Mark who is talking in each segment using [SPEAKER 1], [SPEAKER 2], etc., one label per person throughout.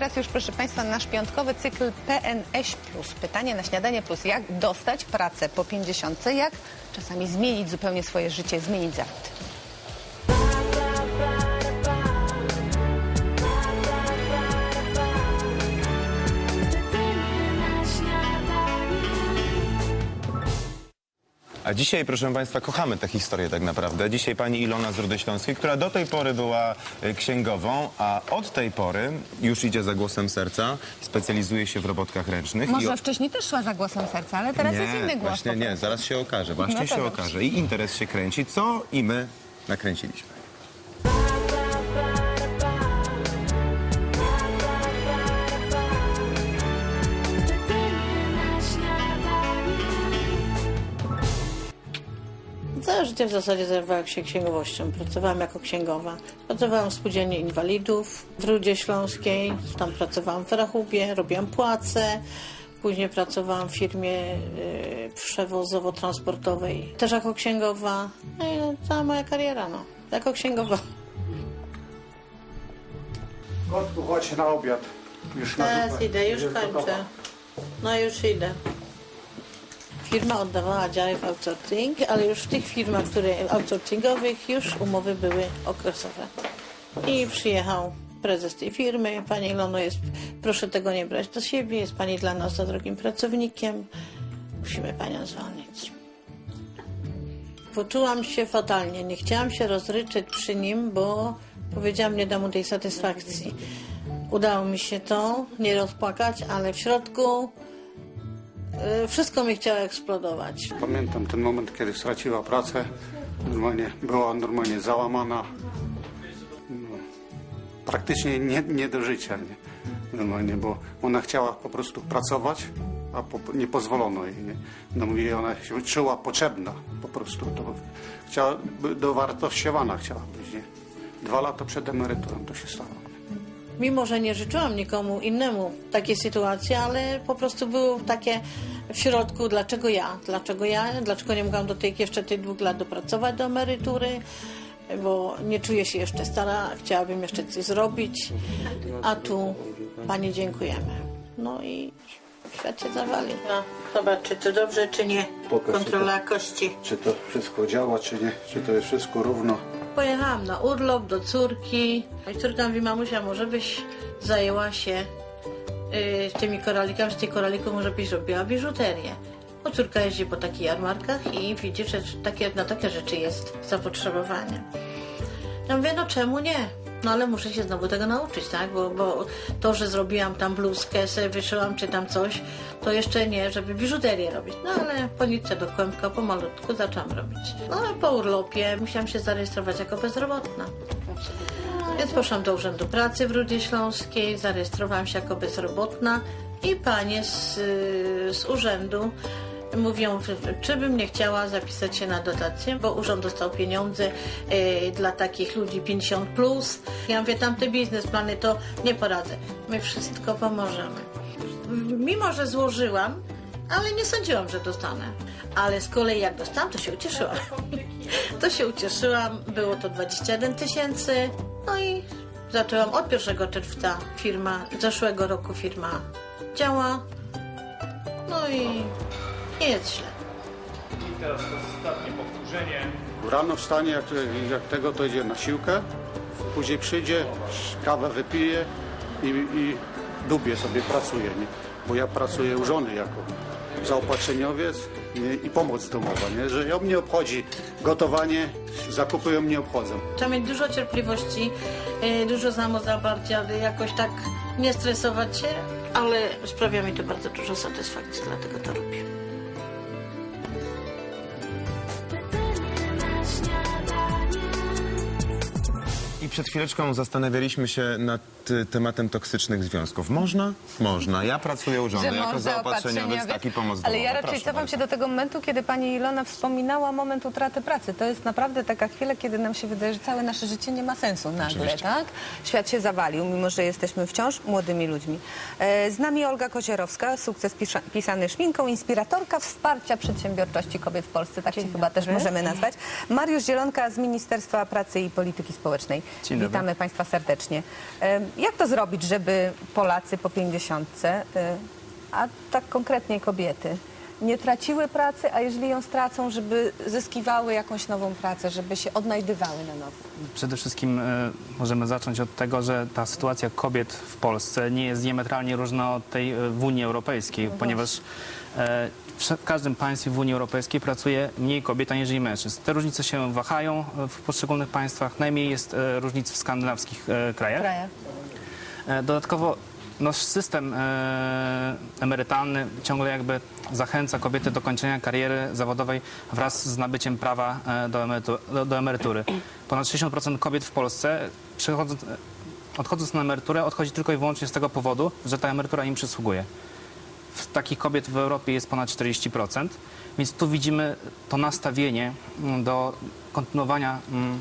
[SPEAKER 1] teraz już, proszę Państwa, nasz piątkowy cykl PNS+. Pytanie na śniadanie plus. Jak dostać pracę po 50? Jak czasami zmienić zupełnie swoje życie, zmienić zawód?
[SPEAKER 2] A dzisiaj, proszę Państwa, kochamy tę historię tak naprawdę. Dzisiaj pani Ilona z Rudy Śląskiej, która do tej pory była y, księgową, a od tej pory już idzie za głosem serca, specjalizuje się w robotkach ręcznych.
[SPEAKER 1] Może
[SPEAKER 2] o-
[SPEAKER 1] wcześniej też szła za głosem serca, ale teraz jest inny głos.
[SPEAKER 2] Właśnie nie, zaraz się okaże, właśnie
[SPEAKER 1] No to
[SPEAKER 2] się
[SPEAKER 1] dobrze.
[SPEAKER 2] okaże. I interes się kręci, co i my nakręciliśmy.
[SPEAKER 3] Życie w zasadzie zajmowałam się księgowością. Pracowałam jako księgowa. Pracowałam w Spółdzielni Inwalidów w Rudzie Śląskiej. Tam pracowałam w Rachubie, robiłam płace. Później pracowałam w firmie y, przewozowo-transportowej. Też jako księgowa. No i no, cała moja kariera, no. Jako księgowa.
[SPEAKER 4] Kotku, chodź na obiad. Już na
[SPEAKER 3] Teraz
[SPEAKER 4] zupę.
[SPEAKER 3] idę, już
[SPEAKER 4] Jest
[SPEAKER 3] kończę. No już idę. Firma oddawała działy w outsourcing, ale już w tych firmach, które outsourcingowych już umowy były okresowe. I przyjechał prezes tej firmy. Pani Ilono jest, proszę tego nie brać do siebie, jest pani dla nas za drogim pracownikiem. Musimy panią zwolnić. Poczułam się fatalnie. Nie chciałam się rozryczeć przy nim, bo powiedziałam, nie dam mu tej satysfakcji. Udało mi się to, nie rozpłakać, ale w środku wszystko mi chciało eksplodować.
[SPEAKER 4] Pamiętam ten moment, kiedy straciła pracę. Normalnie była normalnie załamana. No, praktycznie nie, nie do życia. Nie? Normalnie, bo ona chciała po prostu pracować, a po, nie pozwolono jej. Nie? No mówi, ona się czuła potrzebna po prostu. To chciała, dowartościowana chciała być. Nie? Dwa lata przed emeryturą to się stało.
[SPEAKER 3] Mimo, że nie życzyłam nikomu innemu takiej sytuacji, ale po prostu było takie w środku, dlaczego ja? Dlaczego ja? Dlaczego nie mogłam do tych jeszcze tych dwóch lat dopracować do emerytury? Bo nie czuję się jeszcze stara, chciałabym jeszcze coś zrobić, a tu Pani dziękujemy. No i świat się zawali. No, zobacz, czy to dobrze, czy nie.
[SPEAKER 4] Pokaż,
[SPEAKER 3] Kontrola jakości.
[SPEAKER 4] Czy to wszystko działa, czy nie? Czy to jest wszystko równo?
[SPEAKER 3] Pojechałam na urlop do córki. I córka mówi, mamusia, może byś zajęła się y, tymi koralikami, z tych koralików może byś robiła biżuterię. Bo córka jeździ po takich jarmarkach i widzi, że takie, na takie rzeczy jest zapotrzebowanie. Ja mówię, no czemu nie? No ale muszę się znowu tego nauczyć, tak? Bo, bo to, że zrobiłam tam bluzkę, sobie wyszyłam czy tam coś, to jeszcze nie, żeby biżuterię robić. No ale po nitce do kłębka pomalutku zaczęłam robić. No a po urlopie musiałam się zarejestrować jako bezrobotna. Więc poszłam do Urzędu Pracy w Rudzie Śląskiej, zarejestrowałam się jako bezrobotna i panie z, y, z urzędu mówią, czy bym nie chciała zapisać się na dotację, bo urząd dostał pieniądze y, dla takich ludzi 50+. Plus. Ja mówię, tamte biznesplany to nie poradzę. My wszystko pomożemy. Mimo, że złożyłam, ale nie sądziłam, że dostanę. Ale z kolei jak dostałam, to się ucieszyłam. To się ucieszyłam. Było to 21 tysięcy. No i zaczęłam od 1 czerwca firma, zeszłego roku firma działa. No i nie jest źle.
[SPEAKER 5] I teraz to ostatnie powtórzenie.
[SPEAKER 4] Rano wstanie, jak, jak tego, to idzie na siłkę, później przyjdzie, kawę wypije i, i dubie sobie pracuje. Nie? Bo ja pracuję u żony jako zaopatrzeniowiec nie? i pomoc domowa, nie? że ją nie obchodzi gotowanie, zakupy ją nie obchodzą.
[SPEAKER 3] Trzeba mieć dużo cierpliwości, e, dużo samozaparcia, aby jakoś tak nie stresować się, ale sprawia mi to bardzo dużo satysfakcji, dlatego to robię.
[SPEAKER 2] I przed chwileczką zastanawialiśmy się nad y, tematem toksycznych związków. Można? Można. Ja pracuję u żony jako zaopatrzeniowiec, taki pomoc
[SPEAKER 1] Ale ja raczej
[SPEAKER 2] Proszę
[SPEAKER 1] cofam
[SPEAKER 2] bardzo.
[SPEAKER 1] się do tego momentu, kiedy pani Ilona wspominała moment utraty pracy. To jest naprawdę taka chwila, kiedy nam się wydaje, że całe nasze życie nie ma sensu nagle,
[SPEAKER 2] Oczywiście.
[SPEAKER 1] tak? Świat się zawalił, mimo że jesteśmy wciąż młodymi ludźmi. E, Z nami Olga Kozierowska, sukces pisza, pisany szminką, inspiratorka wsparcia przedsiębiorczości kobiet w Polsce, tak się chyba też możemy nazwać. Mariusz Zielonka z Ministerstwa Pracy i Polityki Społecznej. Witamy Państwa serdecznie. Jak to zrobić, żeby Polacy po 50, y, a tak konkretnie kobiety, nie traciły pracy, a jeżeli ją stracą, żeby zyskiwały jakąś nową pracę, żeby się odnajdywały na nowo?
[SPEAKER 6] Przede wszystkim e, możemy zacząć od tego, że ta sytuacja kobiet w Polsce nie jest diametralnie różna od tej e, w Unii Europejskiej, ponieważ e, w każdym państwie w Unii Europejskiej pracuje mniej kobiet aniżeli mężczyzn. Te różnice się wahają w poszczególnych państwach. Najmniej jest różnic w skandynawskich krajach.
[SPEAKER 1] Kraje.
[SPEAKER 6] Dodatkowo nasz system e, emerytalny ciągle jakby zachęca kobiety do kończenia kariery zawodowej wraz z nabyciem prawa e, do, emerytu, do, do emerytury. Ponad 60% kobiet w Polsce odchodząc na emeryturę odchodzi tylko i wyłącznie z tego powodu, że ta emerytura im przysługuje. Takich kobiet w Europie jest ponad 40%, więc tu widzimy to nastawienie mm, do kontynuowania mm,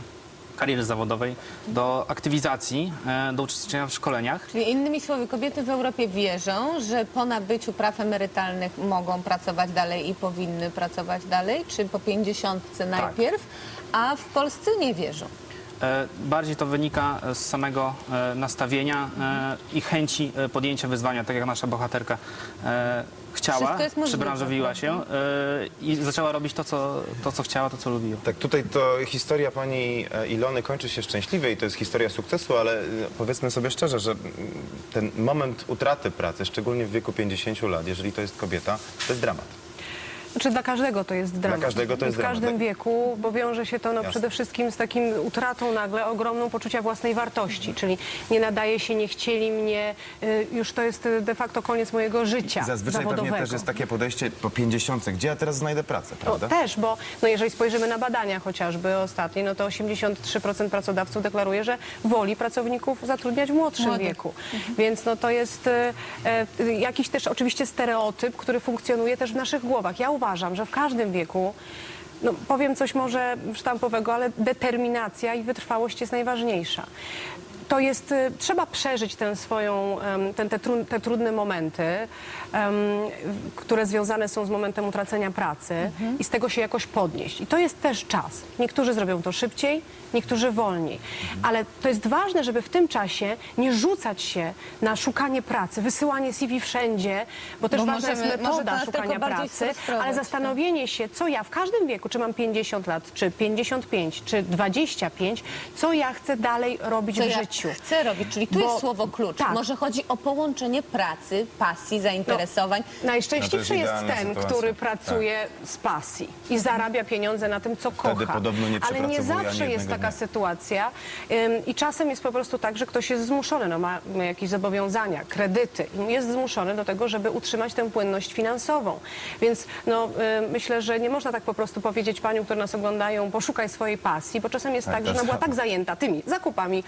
[SPEAKER 6] kariery zawodowej, do aktywizacji, e, do uczestniczenia w szkoleniach.
[SPEAKER 1] Czyli innymi słowy, kobiety w Europie wierzą, że po nabyciu praw emerytalnych mogą pracować dalej i powinny pracować dalej, czy po 50 najpierw, a w Polsce nie wierzą.
[SPEAKER 6] E, Bardziej to wynika z samego e, nastawienia e, i chęci e, podjęcia wyzwania, tak jak nasza bohaterka e, chciała, przybranżowiła się e, i zaczęła robić to co, to, co chciała, to, co lubiła.
[SPEAKER 2] Tak, tutaj to historia pani e, Ilony kończy się szczęśliwie i to jest historia sukcesu, ale e, powiedzmy sobie szczerze, że mm, ten moment utraty pracy, szczególnie w wieku 50 lat, jeżeli to jest kobieta, to jest dramat.
[SPEAKER 7] Czy dla każdego to jest dramat?
[SPEAKER 2] każdego to jest
[SPEAKER 7] W każdym
[SPEAKER 2] dramat, tak.
[SPEAKER 7] wieku, bo wiąże się to no,
[SPEAKER 2] Jasne.
[SPEAKER 7] przede wszystkim z takim utratą nagle ogromną poczucia własnej wartości, czyli nie nadaje się, nie chcieli mnie, y, już to jest y, de facto koniec mojego życia
[SPEAKER 2] Zazwyczaj
[SPEAKER 7] zawodowego.
[SPEAKER 2] pewnie też jest takie podejście po 50, gdzie ja teraz znajdę pracę, prawda?
[SPEAKER 7] też, bo no jeżeli spojrzymy na badania chociażby ostatnie, no to 83% pracodawców deklaruje, że woli pracowników zatrudniać w młodszym
[SPEAKER 1] Młodych.
[SPEAKER 7] wieku. Więc no to jest e, jakiś też oczywiście stereotyp, który funkcjonuje też w naszych głowach. Ja uważam, że w każdym wieku no, powiem coś może sztampowego, ale determinacja i wytrwałość jest najważniejsza. To jest, y, trzeba przeżyć tę swoją, ten, te, tru, te trudne momenty, w- które związane są z momentem utracenia pracy i z tego się jakoś podnieść. I to jest też czas. Niektórzy zrobią to szybciej, niektórzy wolniej. Ale to jest ważne, żeby w tym czasie nie rzucać się na szukanie pracy, wysyłanie CV wszędzie, bo też
[SPEAKER 1] Bo
[SPEAKER 7] ważna
[SPEAKER 1] możemy-
[SPEAKER 7] jest metoda szukania pracy, ale
[SPEAKER 1] tak.
[SPEAKER 7] zastanowienie się, co ja w każdym wieku, czy mam 50 lat, czy 55, czy 25, co ja chcę dalej robić
[SPEAKER 1] Co
[SPEAKER 7] w
[SPEAKER 1] ja
[SPEAKER 7] życiu.
[SPEAKER 1] Chcę robić, czyli tu
[SPEAKER 7] Bo-
[SPEAKER 1] jest słowo klucz.
[SPEAKER 7] tak.
[SPEAKER 1] Może chodzi o połączenie pracy, pasji, zainteresowań.
[SPEAKER 2] No to
[SPEAKER 7] Najszczęśliwszy
[SPEAKER 2] jest
[SPEAKER 7] jest
[SPEAKER 2] idealna
[SPEAKER 7] ten,
[SPEAKER 2] sytuacja.
[SPEAKER 7] który pracuje z pasji i zarabia pieniądze na tym, co kocha.
[SPEAKER 2] podobno nie
[SPEAKER 7] Ale nie
[SPEAKER 2] przepracowuje ani
[SPEAKER 7] zawsze jest
[SPEAKER 2] jednego
[SPEAKER 7] taka
[SPEAKER 2] dnia.
[SPEAKER 7] sytuacja ym, i czasem jest po prostu tak, że ktoś jest zmuszony, no ma ma jakieś zobowiązania, kredyty i jest zmuszony do tego, żeby utrzymać tę płynność finansową. Więc no, myślę, że nie można tak po prostu powiedzieć paniom, które nas oglądają, poszukaj swojej pasji, bo czasem jest
[SPEAKER 2] Tak,
[SPEAKER 7] tak, że ona była tak zajęta tymi zakupami,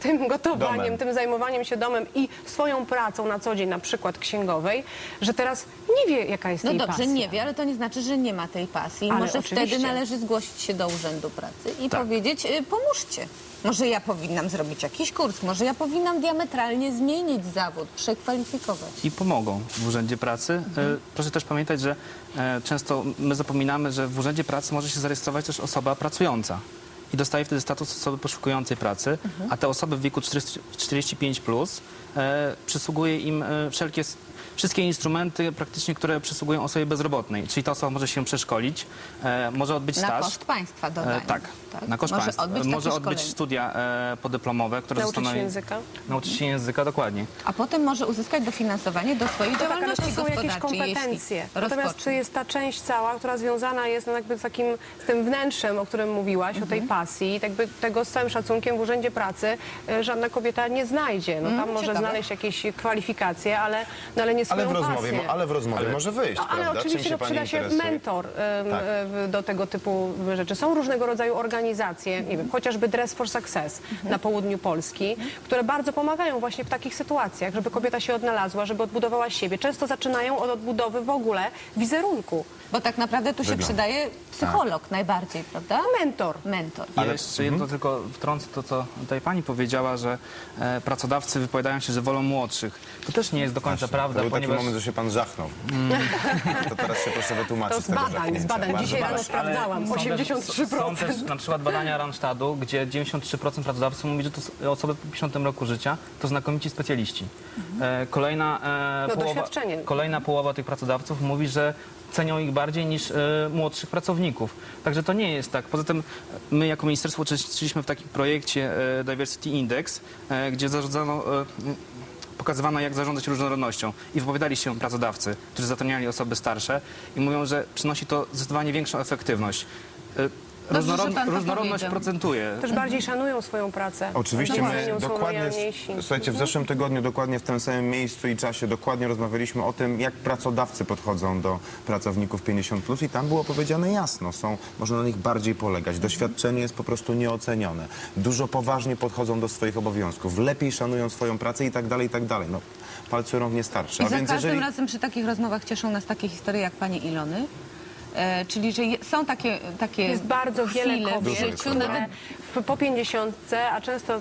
[SPEAKER 7] tym gotowaniem,
[SPEAKER 2] Domem.
[SPEAKER 7] tym zajmowaniem się domem i swoją pracą na co dzień, na przykład księgowej, że teraz nie wie, jaka jest
[SPEAKER 1] No
[SPEAKER 7] jej
[SPEAKER 1] dobrze,
[SPEAKER 7] pasja.
[SPEAKER 1] nie wie, ale to nie znaczy, że nie ma tej pasji.
[SPEAKER 7] Ale
[SPEAKER 1] Może
[SPEAKER 7] oczywiście.
[SPEAKER 1] wtedy należy zgłosić się do Urzędu Pracy i
[SPEAKER 6] Tak.
[SPEAKER 1] powiedzieć, y, pomóżcie. Może ja powinnam zrobić jakiś kurs, może ja powinnam diametralnie zmienić zawód, przekwalifikować.
[SPEAKER 6] i pomogą w Urzędzie Pracy. E, Proszę też pamiętać, że e, często my zapominamy, że w Urzędzie Pracy może się zarejestrować też osoba pracująca i dostaje wtedy status osoby poszukującej pracy, a te osoby w wieku 40, 45 plus e, przysługuje im e, wszelkie wszystkie instrumenty praktycznie, które przysługują osobie bezrobotnej. Czyli ta osoba może się przeszkolić, e, może odbyć
[SPEAKER 1] Na
[SPEAKER 6] staż.
[SPEAKER 1] koszt państwa dodaję.
[SPEAKER 6] E, tak, na koszt
[SPEAKER 1] może
[SPEAKER 6] państwa.
[SPEAKER 1] Odbyć
[SPEAKER 6] może odbyć
[SPEAKER 1] szkolenie.
[SPEAKER 6] studia e, podyplomowe, które
[SPEAKER 7] Nauczyć się
[SPEAKER 6] zostaną...
[SPEAKER 7] języka?
[SPEAKER 6] Nauczyć się języka, dokładnie.
[SPEAKER 1] A potem może uzyskać dofinansowanie do swojej
[SPEAKER 7] Tak, ale
[SPEAKER 1] działalności
[SPEAKER 7] to są jakieś kompetencje. Natomiast czy jest ta część cała, która związana jest no jakby z takim z tym wnętrzem, o którym mówiłaś, o tej pasji, i jakby tego z całym szacunkiem w Urzędzie Pracy e, żadna kobieta nie znajdzie. No tam może
[SPEAKER 1] ciekawe.
[SPEAKER 7] znaleźć jakieś kwalifikacje, ale, no, ale nie swoją
[SPEAKER 2] Ale w rozmowie,
[SPEAKER 7] pasję.
[SPEAKER 2] ale w rozmowie może wyjść,
[SPEAKER 7] No, ale
[SPEAKER 2] prawda? Czym
[SPEAKER 7] oczywiście no,
[SPEAKER 2] pani
[SPEAKER 7] przyda się
[SPEAKER 2] interesuje?
[SPEAKER 7] mentor em,
[SPEAKER 2] Tak.
[SPEAKER 7] e, do tego typu rzeczy. Są różnego rodzaju organizacje, nie wiem, chociażby Dress for Success na południu Polski, które bardzo pomagają właśnie w takich sytuacjach, żeby kobieta się odnalazła, żeby odbudowała siebie. Często zaczynają od odbudowy w ogóle wizerunku.
[SPEAKER 1] Bo tak naprawdę tu się
[SPEAKER 2] Wygląd.
[SPEAKER 1] przydaje psycholog
[SPEAKER 2] Tak.
[SPEAKER 1] najbardziej, prawda?
[SPEAKER 7] Mentor.
[SPEAKER 1] Mentor.
[SPEAKER 6] Ale jeszcze jedno tylko wtrącę to, co tutaj pani powiedziała, że e, pracodawcy wypowiadają się, że wolą młodszych. To też nie jest do końca prawda,
[SPEAKER 2] był taki
[SPEAKER 6] ponieważ-
[SPEAKER 2] moment, że się pan żachnął. To teraz się proszę wytłumaczyć
[SPEAKER 7] To z badań, z badań. Dzisiaj rano sprawdzałam.
[SPEAKER 6] są też-
[SPEAKER 7] 83%.
[SPEAKER 6] Są też na przykład badania Randstadu, gdzie 93% pracodawców mówi, że to osoby po 50 roku życia to znakomici specjaliści. E, Kolejna, e,
[SPEAKER 7] No,
[SPEAKER 6] połowa, kolejna połowa tych pracodawców mówi, że cenią ich bardziej niż e, młodszych pracowników. Także to nie jest tak. Poza tym my jako ministerstwo uczestniczyliśmy w takim projekcie e, Diversity Index, e, gdzie zarządzano pokazywano, jak zarządzać różnorodnością. I wypowiadali się pracodawcy, którzy zatrudniali osoby starsze i mówią, że przynosi to zdecydowanie większą efektywność.
[SPEAKER 1] Dobrze, że
[SPEAKER 6] różnorod-
[SPEAKER 1] pan to
[SPEAKER 6] różnorodność
[SPEAKER 1] powiedział.
[SPEAKER 6] procentuje.
[SPEAKER 7] Też bardziej szanują swoją pracę.
[SPEAKER 2] Oczywiście my
[SPEAKER 7] są
[SPEAKER 2] dokładnie,
[SPEAKER 7] lojalniejsi.
[SPEAKER 2] słuchajcie, w zeszłym tygodniu dokładnie w tym samym miejscu i czasie dokładnie rozmawialiśmy o tym, jak pracodawcy podchodzą do pracowników 50+, plus i tam było powiedziane jasno, są, można na nich bardziej polegać, doświadczenie jest po prostu nieocenione, dużo poważnie podchodzą do swoich obowiązków, lepiej szanują swoją pracę i tak dalej, i tak dalej. No, palcy rąk nie starczy.
[SPEAKER 1] I
[SPEAKER 2] A
[SPEAKER 1] za
[SPEAKER 2] więc
[SPEAKER 1] każdym
[SPEAKER 2] jeżeli...
[SPEAKER 1] razem przy takich rozmowach cieszą nas takie historie jak pani Ilony. E, czyli, że je, są takie, takie
[SPEAKER 7] Jest bardzo wiele
[SPEAKER 1] chwile w
[SPEAKER 7] kobiet,
[SPEAKER 1] życiu,
[SPEAKER 2] kobiet.
[SPEAKER 1] nawet
[SPEAKER 7] w- po 50, a często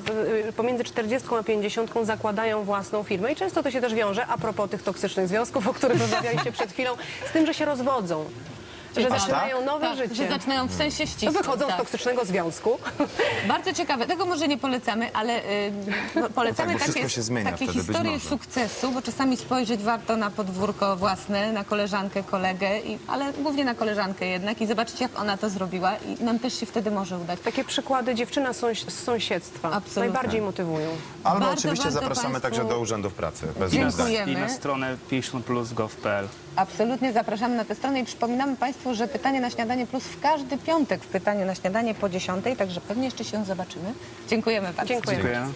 [SPEAKER 7] y, pomiędzy 40 a 50 zakładają własną firmę i często to się też wiąże, a propos tych toksycznych związków, o których rozmawialiście przed chwilą, z tym, że się rozwodzą. Że
[SPEAKER 1] tak?
[SPEAKER 7] zaczynają nowe
[SPEAKER 1] tak,
[SPEAKER 7] życie.
[SPEAKER 1] że zaczynają w sensie
[SPEAKER 7] No
[SPEAKER 1] ścisłym.
[SPEAKER 7] wychodzą z
[SPEAKER 1] tak.
[SPEAKER 7] toksycznego związku.
[SPEAKER 1] Bardzo ciekawe. Tego może nie polecamy, ale y, no, polecamy
[SPEAKER 2] No tak,
[SPEAKER 1] takie, takie
[SPEAKER 2] wtedy,
[SPEAKER 1] historie sukcesu, bo czasami spojrzeć warto na podwórko własne, na koleżankę, kolegę, i, ale głównie na koleżankę jednak i zobaczyć, jak ona to zrobiła i nam też się wtedy może udać.
[SPEAKER 7] Takie przykłady dziewczyna sąś- z sąsiedztwa
[SPEAKER 1] Absolutnie.
[SPEAKER 7] najbardziej motywują.
[SPEAKER 2] Albo
[SPEAKER 1] Bardzo,
[SPEAKER 2] oczywiście
[SPEAKER 1] bardzo
[SPEAKER 2] zapraszamy
[SPEAKER 1] państwu
[SPEAKER 2] także do urzędów pracy. Bez.
[SPEAKER 1] Dziękujemy.
[SPEAKER 6] I na stronę 50plus.gov.pl.
[SPEAKER 1] Absolutnie zapraszamy na tę stronę i przypominamy Państwu, że pytanie na śniadanie plus w każdy piątek w pytaniu na śniadanie po 10, także pewnie jeszcze się zobaczymy. Dziękujemy bardzo.
[SPEAKER 6] Dziękuję.